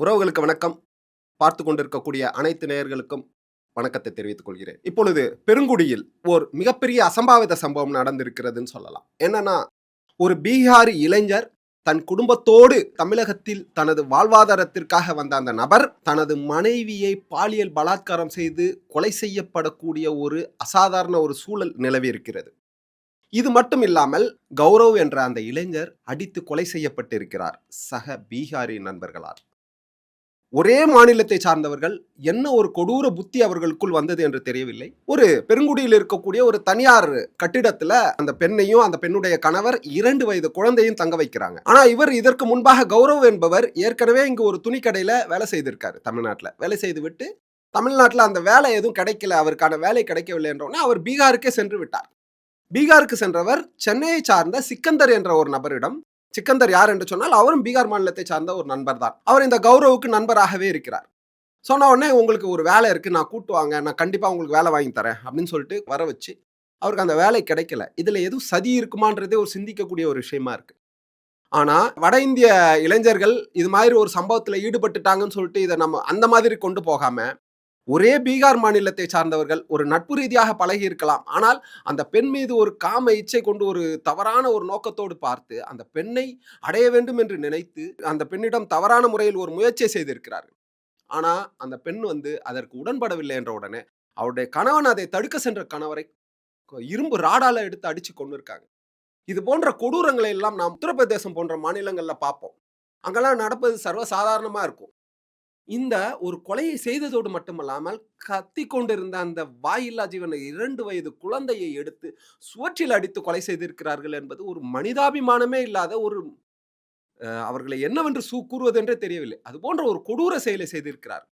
உறவுகளுக்கு வணக்கம். பார்த்து கொண்டிருக்கக்கூடிய அனைத்து நேயர்களுக்கும் வணக்கத்தை தெரிவித்துக் கொள்கிறேன். இப்பொழுது பெருங்குடியில் ஒரு மிகப்பெரிய அசம்பாவித சம்பவம் நடந்திருக்கிறதுன்னு சொல்லலாம். என்னன்னா ஒரு பீகாரி இளைஞர் தன் குடும்பத்தோடு தமிழகத்தில் தனது வாழ்வாதாரத்திற்காக வந்த அந்த நபர் தனது மனைவியை பாலியல் பலாத்காரம் செய்து கொலை செய்யப்படக்கூடிய ஒரு அசாதாரண ஒரு சூழல் நிலவி இருக்கிறது இது மட்டும் இல்லாமல் கௌரவ் என்ற அந்த இளைஞர் அடித்து கொலை செய்யப்பட்டிருக்கிறார். சக பீகாரி நண்பர்களால். ஒரே மாநிலத்தை சார்ந்தவர்கள் என்ன ஒரு கொடூர புத்தி அவர்களுக்குள் வந்தது என்று தெரியவில்லை. ஒரு பெருங்குடியில் இருக்கக்கூடிய ஒரு தனியார் கட்டிடத்துல அந்த பெண்ணையும் அந்த பெண்ணுடைய கணவர் இரண்டு வயது குழந்தையும் தங்க வைக்கிறாங்க. ஆனா இவர் இதற்கு முன்பாக கௌரவ் என்பவர் ஏற்கனவே இங்கு ஒரு துணிக்கடையில வேலை செய்திருக்காரு தமிழ்நாட்டில். வேலை செய்து விட்டு தமிழ்நாட்டில் அந்த வேலை எதுவும் கிடைக்கல அவருக்கான வேலை கிடைக்கவில்லை என்றோடனே அவர் பீகாருக்கே சென்று விட்டார். பீகாருக்கு சென்றவர் சென்னையை சார்ந்த சிக்கந்தர் என்ற ஒரு நபரிடம் சிக்கந்தர் யார் என்று சொன்னால் அவரும் பீகார் மாநிலத்தை சார்ந்த ஒரு நண்பர் தான் அவர் இந்த கௌரவுக்கு நண்பராகவே இருக்கிறார். சொன்ன உடனே உங்களுக்கு ஒரு வேலை இருக்குது நான் கூட்டு வாங்க நான் கண்டிப்பாக உங்களுக்கு வேலை வாங்கி தரேன் அப்படின்னு சொல்லிட்டு வர வச்சு அவருக்கு அந்த வேலை கிடைக்கல. இதில் எதுவும் சதி இருக்குமான்றதே ஒரு சிந்திக்கக்கூடிய ஒரு விஷயமா இருக்குது ஆனால் வட இந்திய இளைஞர்கள் இது மாதிரி ஒரு சம்பவத்தில் ஈடுபட்டுட்டாங்கன்னு சொல்லிட்டு இதை நம்ம அந்த மாதிரி கொண்டு போகாமல் ஒரே பீகார் மாநிலத்தை சார்ந்தவர்கள் ஒரு நட்பு ரீதியாக பழகி இருக்கலாம் ஆனால் அந்த பெண் மீது ஒரு காம இச்சை கொண்டு ஒரு தவறான ஒரு நோக்கத்தோடு பார்த்து அந்த பெண்ணை அடைய வேண்டும் என்று நினைத்து அந்த பெண்ணிடம் தவறான முறையில் ஒரு முயற்சியை செய்திருக்கிறார்கள் ஆனால் அந்த பெண் வந்து அதற்கு உடன்படவில்லை என்ற உடனே அவருடைய கணவன் அதை தடுக்க சென்ற கணவரை இரும்பு ராடால எடுத்து அடிச்சு கொண்டு இருக்காங்க இது போன்ற கொடூரங்களை எல்லாம் நாம் உத்தரப்பிரதேசம் போன்ற மாநிலங்களில் பார்ப்போம். அங்கெல்லாம் நடப்பது சர்வசாதாரணமாக இருக்கும். இந்த ஒரு கொலையை செய்ததோடு மட்டுமல்லாமல் கத்தி கொண்டிருந்த அந்த வாயில்லா ஜீவனை இரண்டு வயது குழந்தையை எடுத்து சுவற்றில் அடித்து கொலை செய்திருக்கிறார்கள் என்பது ஒரு மனிதாபிமானமே இல்லாத ஒரு அவர்களை என்னவென்று சூ கூறுவதென்றே தெரியவில்லை. அது போன்ற ஒரு கொடூர செயலை செய்திருக்கிறார்.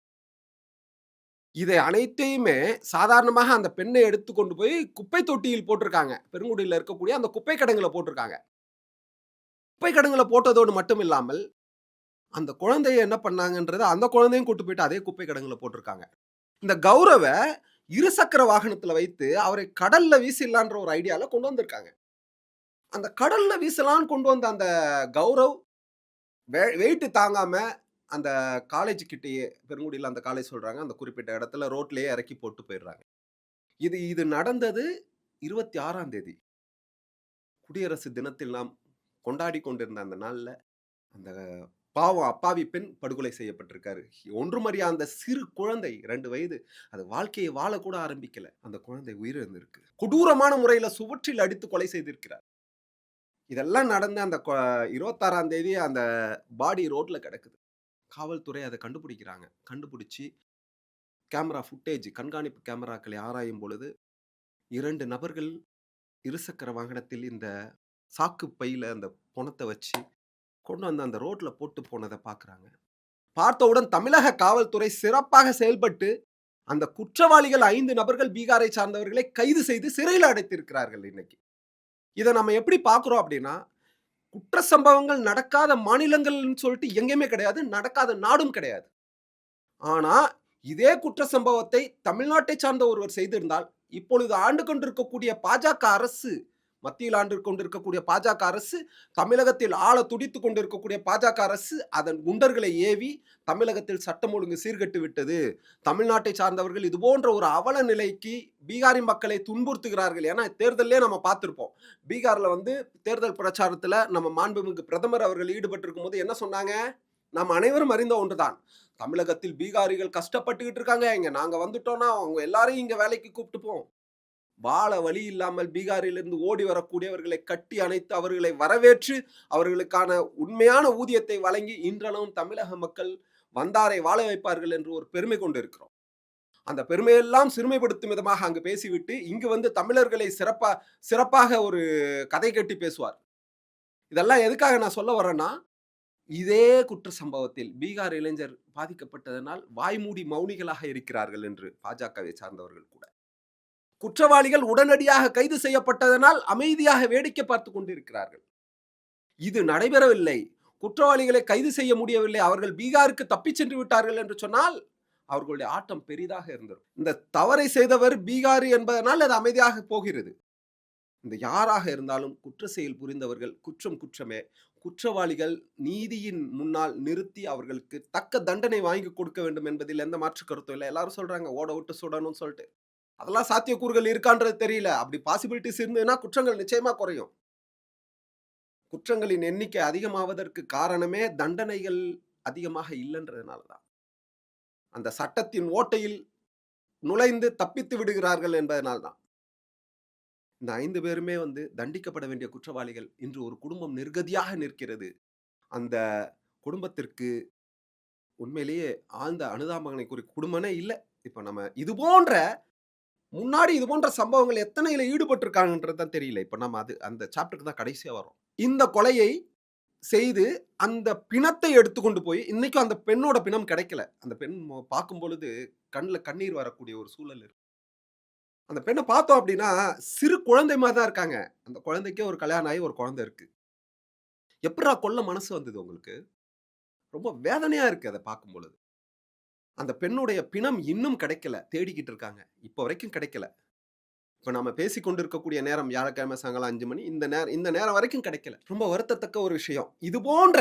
இதை அனைத்தையுமே சாதாரணமாக அந்த பெண்ணை எடுத்து கொண்டு போய் குப்பை தொட்டியில் போட்டிருக்காங்க. பெருங்குடியில் இருக்கக்கூடிய அந்த குப்பை கடங்களை போட்டிருக்காங்க. குப்பை கடங்களை போட்டதோடு மட்டும் இல்லாமல் அந்த குழந்தைய என்ன பண்ணாங்கன்றது அந்த குழந்தையும் கூட்டு போயிட்டு அதே குப்பை கிடங்குல போட்டிருக்காங்க. இந்த கௌரவ இருசக்கர வாகனத்துல வைத்து அவரை கடல்ல வீசிடலான்ற ஒரு ஐடியால கொண்டு வந்திருக்காங்க. அந்த கடல்ல வீசலான்னு கொண்டு வந்த அந்த கௌரவ் வெயிட்டு தாங்காம அந்த காலேஜ் கிட்டேயே பெருங்குடியில் அந்த காலேஜ் சொல்றாங்க. அந்த குறிப்பிட்ட இடத்துல ரோட்லயே இறக்கி போட்டு போயிடுறாங்க. இது இது நடந்தது இருபத்தி ஆறாம் தேதி. குடியரசு தினத்தில் நாம் கொண்டாடி கொண்டிருந்த அந்த நாளில் அந்த பாவம் அப்பாவி பெண் படுகொலை செய்யப்பட்டிருக்காரு. ஒன்றும் அறியா அந்த சிறு குழந்தை ரெண்டு வயது அது வாழ்க்கையை வாழக்கூட ஆரம்பிக்கல. அந்த குழந்தை உயிரிழந்திருக்கு. கொடூரமான முறையில் சுவற்றில் அடித்து கொலை செய்திருக்கிறார். இதெல்லாம் நடந்து அந்த கொ- இருபத்தாறாம் தேதி அந்த பாடி ரோட்ல கிடக்குது. காவல்துறை அதை கண்டுபிடிக்கிறாங்க. கண்டுபிடிச்சி கேமரா ஃபுட்டேஜ் கண்காணிப்பு கேமராக்களை ஆராயும் பொழுது இரண்டு நபர்கள் இருசக்கர வாகனத்தில் இந்த சாக்கு பையில் அந்த பணத்தை வச்சு கொண்டு வந்து அந்த ரோட்டில் போட்டு போனதை பார்க்குறாங்க பார்த்தவுடன் தமிழக காவல்துறை சிறப்பாக செயல்பட்டு அந்த குற்றவாளிகள் ஐந்து நபர்கள் பீகாரை சார்ந்தவர்களை கைது செய்து சிறையில் அடைத்திருக்கிறார்கள் இன்னைக்கு. இதை நம்ம எப்படி பார்க்குறோம் அப்படின்னா குற்ற சம்பவங்கள் நடக்காத மாநிலங்கள்னு சொல்லிட்டு எங்கேயுமே கிடையாது நடக்காத நாடும் கிடையாது. ஆனால் இதே குற்ற சம்பவத்தை தமிழ்நாட்டை சார்ந்த ஒருவர் செய்திருந்தால் இப்பொழுது ஆண்டு கொண்டிருக்கக்கூடிய பாஜக அரசு மத்தியில் ஆண்டு கொண்டிருக்கக்கூடிய பாஜக அரசு தமிழகத்தில் ஆள துடித்து கொண்டிருக்கக்கூடிய பாஜக அரசு அதன் குண்டர்களை ஏவி தமிழகத்தில் சட்டம் ஒழுங்கு சீர்கட்டு விட்டது. தமிழ்நாட்டை சார்ந்தவர்கள் இது போன்ற ஒரு அவல நிலைக்கு பீகாரி மக்களை துன்புறுத்துகிறார்கள் ஏன்னா தேர்தலே நம்ம பார்த்துருப்போம். பீகாரில் வந்து தேர்தல் பிரச்சாரத்தில் நம்ம மாண்புமிகு பிரதமர் அவர்கள் ஈடுபட்டிருக்கும் போது என்ன சொன்னாங்க? நாம் அனைவரும் அறிந்த ஒன்றுதான். தமிழகத்தில் பீகாரிகள் கஷ்டப்பட்டுக்கிட்டு இருக்காங்க. இங்க நாங்க வந்துட்டோம்னா அவங்க எல்லாரையும் இங்க வேலைக்கு கூப்பிட்டுப்போம் வாழ வழி இல்லாமல் பீகாரிலிருந்து ஓடி வரக்கூடியவர்களை கட்டி அணைத்து அவர்களை வரவேற்று அவர்களுக்கான உண்மையான ஊதியத்தை வழங்கி இன்றளவும் தமிழக மக்கள் வந்தாரை வாழ வைப்பார்கள் என்று ஒரு பெருமை கொண்டு இருக்கிறோம் அந்த பெருமையெல்லாம் சிறுமைப்படுத்தும் விதமாக அங்கு பேசிவிட்டு இங்கு வந்து தமிழர்களை சிறப்பா சிறப்பாக ஒரு கதை கட்டி பேசுவார். இதெல்லாம் எதுக்காக நான் சொல்ல வரேன்னா இதே குற்ற சம்பவத்தில் பீகார் இளைஞர் பாதிக்கப்பட்டதனால் வாய்மூடி மௌனிகளாக இருக்கிறார்கள் என்று பாஜகவை சார்ந்தவர்கள் கூட. குற்றவாளிகள் உடனடியாக கைது செய்யப்பட்டதனால் அமைதியாக வேடிக்கை பார்த்து கொண்டிருக்கிறார்கள். இது நடைபெறவில்லை. குற்றவாளிகளை கைது செய்ய முடியவில்லை. அவர்கள் பீகாருக்கு தப்பிச் சென்று விட்டார்கள் என்று சொன்னால் அவர்களுடைய ஆட்டம் பெரிதாக இருந்தது இந்த தவறை செய்தவர் பீகாரி என்பதனால் அது அமைதியாக போகிறது. இந்த யாராக இருந்தாலும் குற்ற செயல் புரிந்தவர்கள் குற்றம் குற்றமே. குற்றவாளிகள் நீதியின் முன்னால் நிறுத்தி அவர்களுக்கு தக்க தண்டனை வாங்கி கொடுக்க வேண்டும் என்பதில் எந்த மாற்று கருத்தும் இல்லை. எல்லாரும் சொல்றாங்க ஓட விட்டு சுடணும்னு சொல்லிட்டு. அதெல்லாம் சாத்தியக்கூறுகள் இருக்கான்றது தெரியல. அப்படி பாசிபிலிட்டிஸ் இருந்ததுன்னா குற்றங்கள் நிச்சயமா குறையும். குற்றங்களின் எண்ணிக்கை அதிகமாவதற்கு காரணமே தண்டனைகள் அதிகமாக இல்லைன்றதுனால தான் அந்த சட்டத்தின் ஓட்டையில் நுழைந்து தப்பித்து விடுகிறார்கள் என்பதனால்தான். இந்த ஐந்து பேருமே வந்து தண்டிக்கப்பட வேண்டிய குற்றவாளிகள். இன்று ஒரு குடும்பம் நிர்கதியாக நிற்கிறது. அந்த குடும்பத்திற்கு உண்மையிலேயே ஆழ்ந்த அனுதாபங்களை குறி குடும்பமே இல்லை. இப்போ நம்ம இது போன்ற முன்னாடி இது போன்ற சம்பவங்கள் எத்தனையில் ஈடுபட்டிருக்காங்கன்றது தான் தெரியல. இப்போ நம்ம அது அந்த சாப்டருக்கு தான் கடைசியாக வரும் இந்த கொலையை செய்து அந்த பிணத்தை எடுத்துக்கொண்டு போய் இன்னைக்கும் அந்த பெண்ணோட பிணம் கிடைக்கல. அந்த பெண் பார்க்கும் பொழுது கண்ணில் கண்ணீர் வரக்கூடிய ஒரு சூழல் இருக்கு. அந்த பெண்ணை பார்த்தோம் அப்படின்னா சிறு குழந்தை மாதிரி தான் இருக்காங்க. அந்த குழந்தைக்கே ஒரு கல்யாணம் ஆகி ஒரு குழந்தை இருக்கு. எப்படா கொல்ல மனசு வந்தது உங்களுக்கு? ரொம்ப வேதனையா இருக்கு அதை பார்க்கும் பொழுது அந்த பெண்ணுடைய பிணம் இன்னும் கிடைக்கல தேடிக்கிட்டு இருக்காங்க. இப்போ வரைக்கும் கிடைக்கல. இப்போ நம்ம பேசி கொண்டிருக்கக்கூடிய நேரம் வியாழக்கிழமை சாயங்காலம் அஞ்சு மணி இந்த நேரம் இந்த நேரம் வரைக்கும் கிடைக்கல. ரொம்ப வருத்தத்தக்க ஒரு விஷயம். இது போன்ற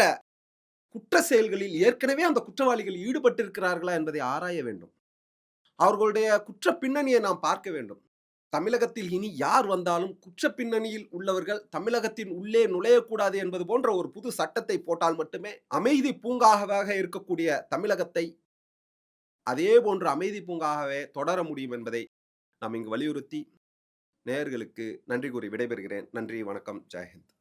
குற்ற செயல்களில் ஏற்கனவே அந்த குற்றவாளிகள் ஈடுபட்டிருக்கிறார்களா என்பதை ஆராய வேண்டும். அவர்களுடைய குற்ற பின்னணியை நாம் பார்க்க வேண்டும். தமிழகத்தில் இனி யார் வந்தாலும் குற்ற பின்னணியில் உள்ளவர்கள் தமிழகத்தின் உள்ளே நுழையக்கூடாது என்பது போன்ற ஒரு புது சட்டத்தை போட்டால் மட்டுமே அமைதி பூங்காவாக இருக்கக்கூடிய தமிழகத்தை அதே போன்ற அமைதி பூங்காகவே தொடர முடியும் என்பதை நாம் இங்கு வலியுறுத்தி நேயர்களுக்கு நன்றி கூறி விடைபெறுகிறேன். நன்றி வணக்கம். ஜெயஹிந்த்.